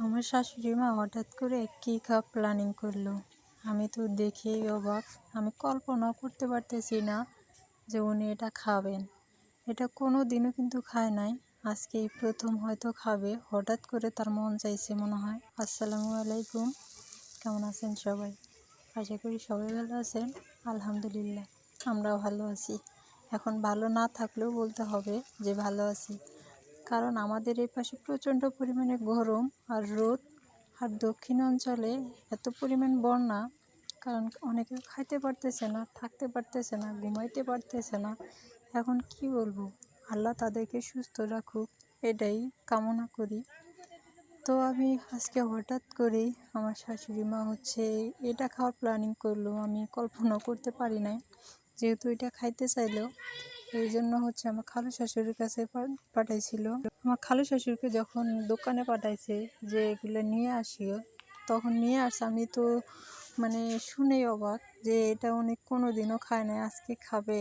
আমার শাশুড়ি মা হঠাৎ করে কী খাওয়া প্ল্যানিং করল। আমি তো দেখেই অবাক। আমি কল্পনাও করতে পারতেছি না যে উনি এটা খাবেন। এটা কোনো দিনও কিন্তু খায় নাই। আজকে এই প্রথম হয়তো খাবে। হঠাৎ করে তার মন চাইছে মনে হয়। আসসালামু আলাইকুম। কেমন আছেন সবাই? আশা করি সবাই ভালো আছেন। আলহামদুলিল্লাহ, আমরাও ভালো আছি। এখন ভালো না থাকলেও বলতে হবে যে ভালো আছি। কারণ আমাদের এই পাশে প্রচণ্ড পরিমাণে গরম আর রোদ। আর দক্ষিণ অঞ্চলে এত পরিমাণ বন্যা, কারণ অনেকে খাইতে পারতেছে না, থাকতে পারতেছে না, ঘুমাইতে পারতেছে না। এখন কি বলব? আল্লাহ তাদেরকে সুস্থ রাখুক, এটাই কামনা করি। তো আমি আজকে হঠাৎ করেই আমার শাশুড়ি মা হচ্ছে এটা খাওয়ার প্ল্যানিং করল, আমি কল্পনা করতে পারি নাই। যেহেতু এটা খাইতে চাইলো এই জন্য হচ্ছে আমার খালু শাশুড়ির কাছে পাঠাইছিল। আমার খালু শাশুড়িকে যখন দোকানে পাঠাইছে যে এগুলো নিয়ে আসিও, তখন নিয়ে আসছে। আমি তো মানে শুনেই অবাক যে এটা উনি কোনো দিনও খায় না আজকে খাবে।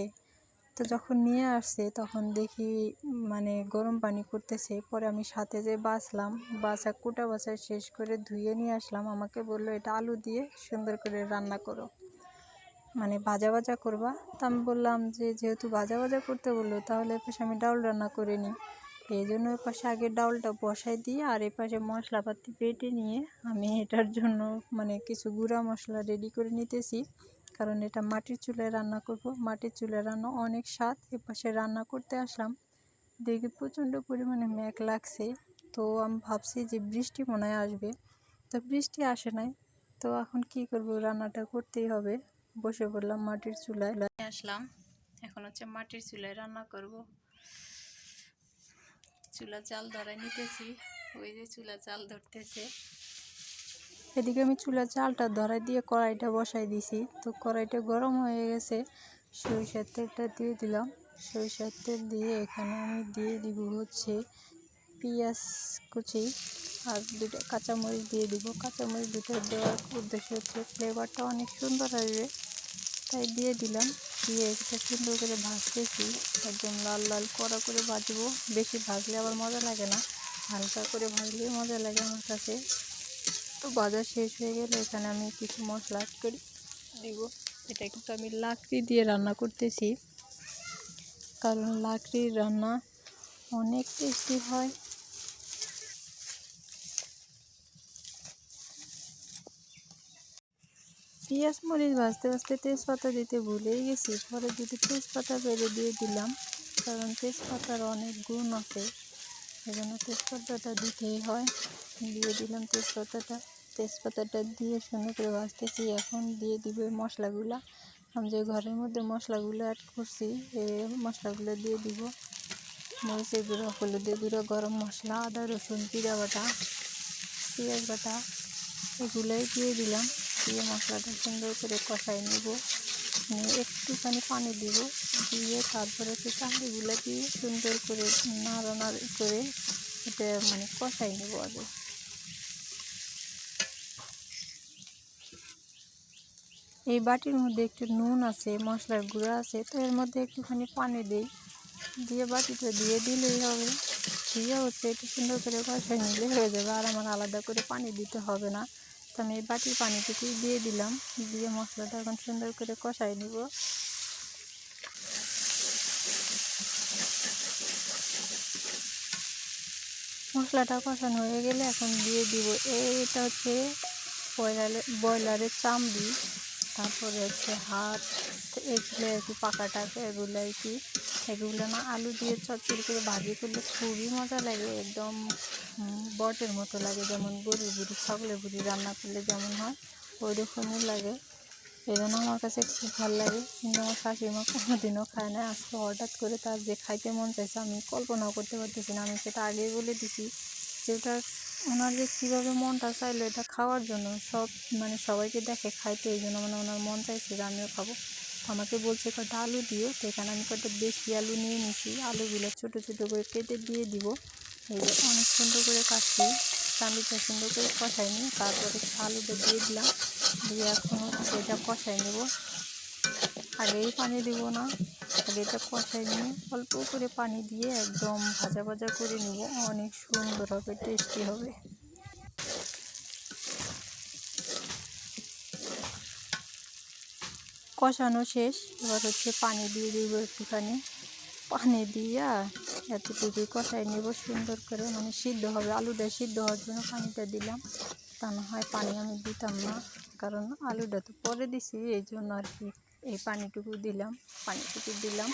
তো যখন নিয়ে আসছে, তখন দেখি মানে গরম পানি করতেছে। পরে আমি সাথে যে বাছলাম বাছা কুটা বাছা শেষ করে ধুয়ে নিয়ে আসলাম। আমাকে বলল, এটা আলু দিয়ে সুন্দর করে রান্না করো। মানে ভাজা ভাজা করবা। তা আমি বললাম যে, যেহেতু ভাজা ভাজা করতে বলল, তাহলে এ পাশে আমি ডাউল রান্না করে নিই। এই জন্য এ পাশে আগে ডাউলটা বসাই দিয়ে আর এ পাশে মশলাপাতি বেটে নিয়ে আমি এটার জন্য মানে কিছু গুঁড়া মশলা রেডি করে নিতেছি। কারণ এটা মাটির চুলায় রান্না করব। মাটির চুলায় রান্না অনেক স্বাদ। এ পাশে রান্না করতে আসলাম। দেখি প্রচণ্ড পরিমাণে মেঘ লাগছে। তো আমি ভাবছি যে, বৃষ্টি মনে হয় আসবে। তো বৃষ্টি আসে নাই। তো এখন কি করব? রান্নাটা করতেই হবে। বসে পড়লাম মাটির চুলায়। আসলাম। এখন হচ্ছে মাটির চুলায় রান্না করব। চুলা চাল ধরাই নিতেছি। ওই যে চুলা চাল ধরতেছে। এদিকে আমি চুলা চালটা ধরাই দিয়ে কড়াইটা বসাই দিছি। তো কড়াইটা গরম হয়ে গেছে। সরিষার তেলটা দিয়ে দিলাম। সরিষার তেল দিয়ে এখানে আমি দিয়ে দিব হচ্ছে পেঁয়াজ কুচি আর দুটো কাঁচামরিচ দিয়ে দিব। কাঁচামরিচ দুটো দেওয়ার উদ্দেশ্য হচ্ছে ফ্লেভারটা অনেক সুন্দর আসবে। তাই দিয়ে দিলাম। দিয়ে এটা সুন্দর করে ভাজতেছি। একদম লাল লাল কড়া করে ভাজবো। বেশি ভাজলে আবার মজা লাগে না। হালকা করে ভাজলেই মজা লাগে আমার কাছে। তো বাজার শেষ হয়ে গেলে এখানে আমি কিছু মশলা করে দিব। এটা কিন্তু আমি লাকড়ি দিয়ে রান্না করতেছি। কারণ লাকড়ির রান্না অনেক টেস্টি হয়। পেঁয়াজ, মরিচ ভাজতে ভাজতে তেজপাতা দিতে ভুলেই গেছি। পরে যদি তেজপাতা বেড়ে দিয়ে দিলাম, কারণ তেজপাতার অনেক গুণ আছে, সেজন্য তেজপাতাটা দিতেই হয়। দিয়ে দিলাম তেজপাতাটা। তেজপাতাটা দিয়ে সুন্দর করে ভাজতেছি। এখন দিয়ে দিব মশলাগুলো। আমি যে ঘরের মধ্যে মশলাগুলো অ্যাড করছি এই মশলাগুলো দিয়ে দিব। মরিচের গুঁড়ো, হলুদের গুঁড়ো, গরম মশলা, আদা, রসুন, জিরা বাটা, পেঁয়াজ বাটা, এগুলোই দিয়ে দিলাম। দিয়ে মশলাটা সুন্দর করে কষাই নেব। নিয়ে একটুখানি পানি দিব। দিয়ে তারপরে হচ্ছে চাকরিগুলো দিয়ে সুন্দর করে নাড়া নাড়ি করে এটা মানে কষাই নেব আগে। এই বাটির মধ্যে একটু নুন আছে, মশলার গুঁড়া আছে, তো এর মধ্যে একটুখানি পানি দিই। দিয়ে বাটিটা দিয়ে দিলেই হবে। দিয়ে হচ্ছে একটু সুন্দর করে কষাই নিলে হয়ে যাবে। আর আমার আলাদা করে পানি দিতে হবে না। তো আমি এই বাটির পানিটুকু দিয়ে দিলাম। দিয়ে মশলাটা এখন সুন্দর করে কষাই নিব। মশলাটা কষানো হয়ে গেলে এখন দিয়ে দিব, এইটা হচ্ছে ব্রয়লারের ব্রয়লারের চামড়ি। তারপরে হচ্ছে হাত এগুলো আর কি পাকা টাকা, এগুলো আর কি। এগুলো না আলু দিয়ে চচ্চড়ি করে ভাজি করলে খুবই মজা লাগে, একদম বটের মতো লাগে। যেমন গরুর বুড়ি ছাগলের বুড়ি রান্না করলে যেমন হয় ওই রকমই লাগে। এই জন্য আমার কাছে খুব ভালো লাগে, কিন্তু আমার শাশুড়িমা কোনোদিনও খায় না। আজকে হঠাৎ করে তার যে খাইতে মন চাইছে, আমি কল্পনাও করতে পারতেছি না। আমি সেটা আগেই বলে দিছি যেটা ওনার যে কীভাবে মনটা চাইলো এটা খাওয়ার জন্য, সব মানে সবাইকে দেখে খাইতে এই জন্য মানে ওনার মন চাইছে যে আমিও খাব। আমাকে বলছে কটা আলু দিও? তো এখানে আমি কটা বেশি আলু নিয়ে নিছি। আলুগুলো ছোটো ছোটো করে কেটে দিয়ে দিব। এই যে অনেক সুন্দর করে কাটছি। চালুটা সুন্দর করে কষাই নিই তারপরে আলুটা দিয়ে দিলাম। দিয়ে এখন এটা কষাই নেব। আগেই পানি দেবো না। আগে এটা কষাই নিয়ে অল্প করে পানি দিয়ে একদম ভাজা ভাজা করে নেব। অনেক সুন্দর হবে টেস্টি হবে। কষানো শেষ। এবার হচ্ছে পানি দিয়ে দিব একটুখানি। পানি দিয়া এতটুকুই কষাই নেব সুন্দর করে। মানে সিদ্ধ হবে, আলুটা সিদ্ধ হওয়ার জন্য পানিটা দিলাম। তা না হয় পানি আমি দিতাম না, কারণ আলুটা তো পরে দিছি, এই জন্য আর কি। এই পানিটুকু দিলাম পানিটুকু দিলাম।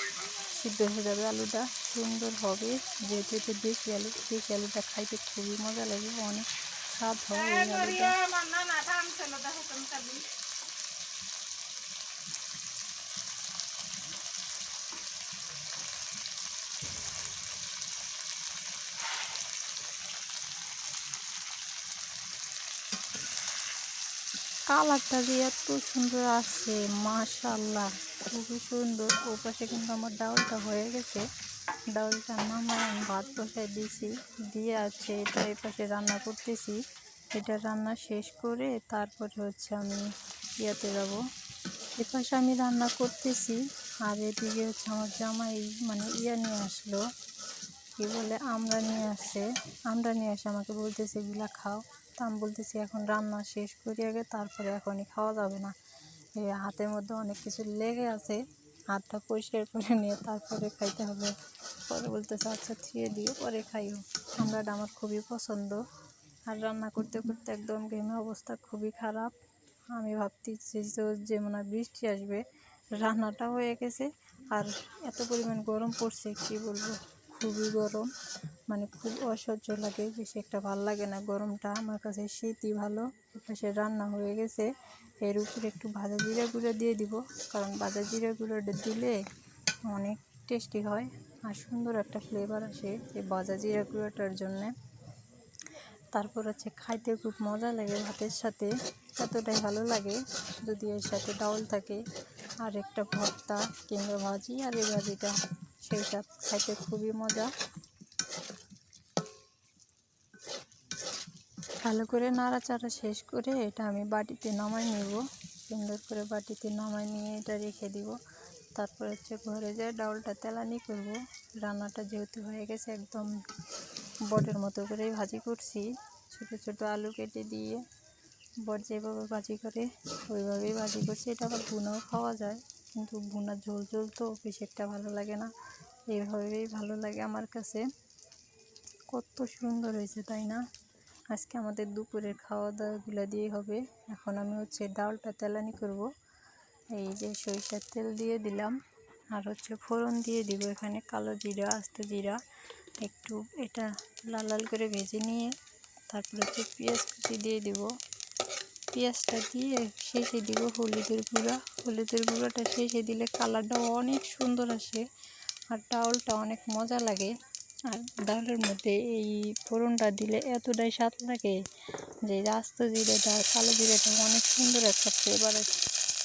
সিদ্ধ হয়ে যাবে আলুটা, সুন্দর হবে। যেহেতু এতে দেশি আলু, দেশি আলুটা খাইতে খুবই মজা লাগে, অনেক স্বাদ হয় এই আলুটা। কালারটা যে এত সুন্দর আসছে মাশাল্লাহ খুবই সুন্দর। ও পাশে কিন্তু আমার ডাউলটা হয়ে গেছে। ডাউলটা নামায় আমি ভাত বসায় দিয়েছি দিয়ে আছে এটা এই পাশে রান্না করতেছি। এটা রান্না শেষ করে তারপরে হচ্ছে আমি ইয়াতে যাব। এ পাশে আমি রান্না করতেছি, আর এদিকে হচ্ছে আমার জামাই মানে ইয়া নিয়ে আসলো। কি বলে, আমরা নিয়ে আসে আমরা নিয়ে আসে আমাকে বলতেছে, এগুলা খাও। আমি বলতেছি এখন রান্না শেষ করি আগে, তারপরে এখনই খাওয়া যাবে না। এই হাতের মধ্যে অনেক কিছু লেগে আছে, হাতটা পরিষ্কার করে নিয়ে তারপরে খাইতে হবে। পরে বলতেছে আচ্ছা থিয়ে দিয়ে পরে খাইও। আমরাটা আমার খুবই পছন্দ। আর রান্না করতে করতে একদম ঘেমে অবস্থা খুবই খারাপ। আমি ভাবতেছি যে মনে হয় বৃষ্টি আসবে, রান্নাটা হয়ে গেছে। আর এত পরিমাণ গরম পড়ছে, কি বলব? খুবই গরম। মানে খুব অসহ্য লাগে, বেশি একটা ভালো লাগে না গরমটা। আমার কাছে শীতই ভালো। এপাশে রান্না হয়ে গেছে। এর উপরে একটু ভাজা জিরা গুঁড়ো দিয়ে দিব। কারণ ভাজা জিরা গুঁড়োটা দিলে অনেক টেস্টি হয় আর সুন্দর একটা ফ্লেভার আসে এই ভাজা জিরা গুঁড়োটার জন্যে। তারপর হচ্ছে খাইতে খুব মজা লাগে ভাতের সাথে। এতটাই ভালো লাগে যদি এর সাথে ডাউল থাকে। আর একটা ভর্তা কিংবা ভাজি আর এই ভাজিটা। সেই সাথে খাইতে খুবই মজা। ভালো করে নাড়াচাড়া শেষ করে এটা আমি বাটিতে নামাই নেব। সুন্দর করে বাটিতে নামাই নিয়ে এটা রেখে দিব। তারপর হচ্ছে ঘরে যায় ডাউলটা তেলানি করব। রান্নাটা যেহেতু হয়ে গেছে একদম বটের মতো করেই ভাজি করছি। ছোট ছোট আলু কেটে দিয়ে বট যেভাবে ভাজি করে, ওইভাবেই ভাজি করছি। এটা আবার ভুনাও খাওয়া যায়। কিন্তু ভুনা ঝোল ঝোল তো বেশি একটা ভালো লাগে না। এইভাবেই ভালো লাগে আমার কাছে। কত সুন্দর হয়েছে, তাই না? আজকে আমাদের দুপুরের খাওয়া দাওয়াগুলো দিয়ে হবে। এখন আমি হচ্ছে ডালটা তেলানি করব। এই যে সরিষার তেল দিয়ে দিলাম। আর হচ্ছে ফোড়ন দিয়ে দিব এখানে কালো জিরা, আস্ত জিরা। একটু এটা লাল লাল করে ভেজে নিয়ে তারপর হচ্ছে পেঁয়াজ কুচি দিয়ে দিব। পেঁয়াজটা দিয়ে শেষে দিব হলুদের গুঁড়া। হলুদের গুঁড়াটা শেষে দিলে কালারটা অনেক সুন্দর আসে আর ডাউলটা অনেক মজা লাগে। আর ডালের মধ্যে এই ফোড়নটা দিলে এতটাই স্বাদ লাগে যে আস্ত জিরেটা, কালো জিরেটা অনেক সুন্দর একটা ফ্লেভার আছে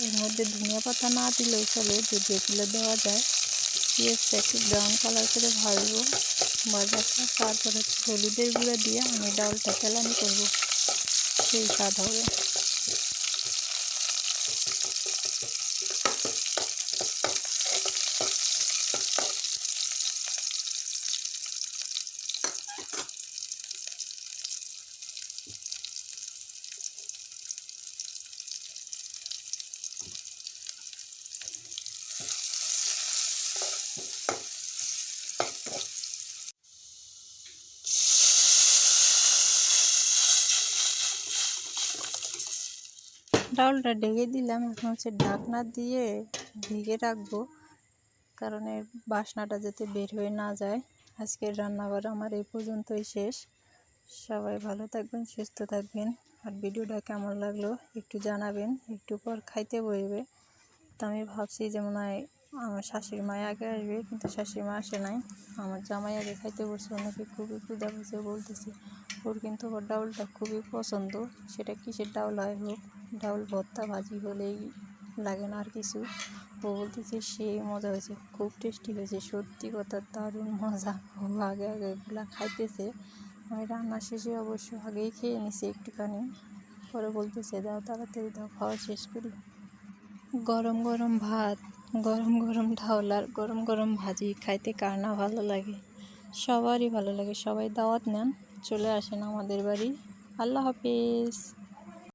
এর মধ্যে ধনিয়া পাতা না দিলেও চলে যদি এগুলো দেওয়া যায়। পেঁয়াজটা একটু ব্রাউন কালার করে ভাজবো ভাজাটা তারপর হচ্ছে হলুদের গুঁড়া দিয়ে আমি ডালটা তেলানি করব। সেই স্বাদ হবে ডাউলটা ঢেকে দিলাম। এখন হচ্ছে ঢাকনা দিয়ে ঢেকে রাখব। কারণ এর বাসনাটা যাতে বের হয়ে না যায়। আজকের রান্নাঘর আমার এই পর্যন্তই শেষ। সবাই ভালো থাকবেন, সুস্থ থাকবেন। আর ভিডিওটা কেমন লাগল একটু জানাবেন। একটু পর খাইতে বইবে। তো আমি ভাবছি যে মনে হয় আমার শাশুড়ি মায় আগে আসবে, কিন্তু শাশুড়ি মা আসে নাই। আমার জামাই আগে খাইতে বসছে ওনাকে খুবই ক্ষুদা বসে বলতেছে। ওর কিন্তু ওর ডাউলটা খুবই পছন্দ। সেটা কিসের ডাউল হয় হোক। ডাউল ভর্তা ভাজি হলেই লাগে না আর কিছু। ও বলতেছে সেই মজা হয়েছে, খুব টেস্টি হয়েছে, সত্যি কথা দারুণ মজা। ও আগে আগে এগুলা খাইতেছে। আমি রান্না শেষে অবশ্য আগেই খেয়ে নিছি একটুখানি। পরে বলতেছে, দাও তাড়াতাড়ি দাও, খাওয়া শেষ করি। গরম গরম ভাত, গরম গরম ঢাউল আর গরম গরম ভাজি খাইতে কার না ভালো লাগে? সবারই ভালো লাগে, সবাই দাওয়াত নেন, চলে আসেন আমাদের বাড়ি। আল্লাহ হাফিজ।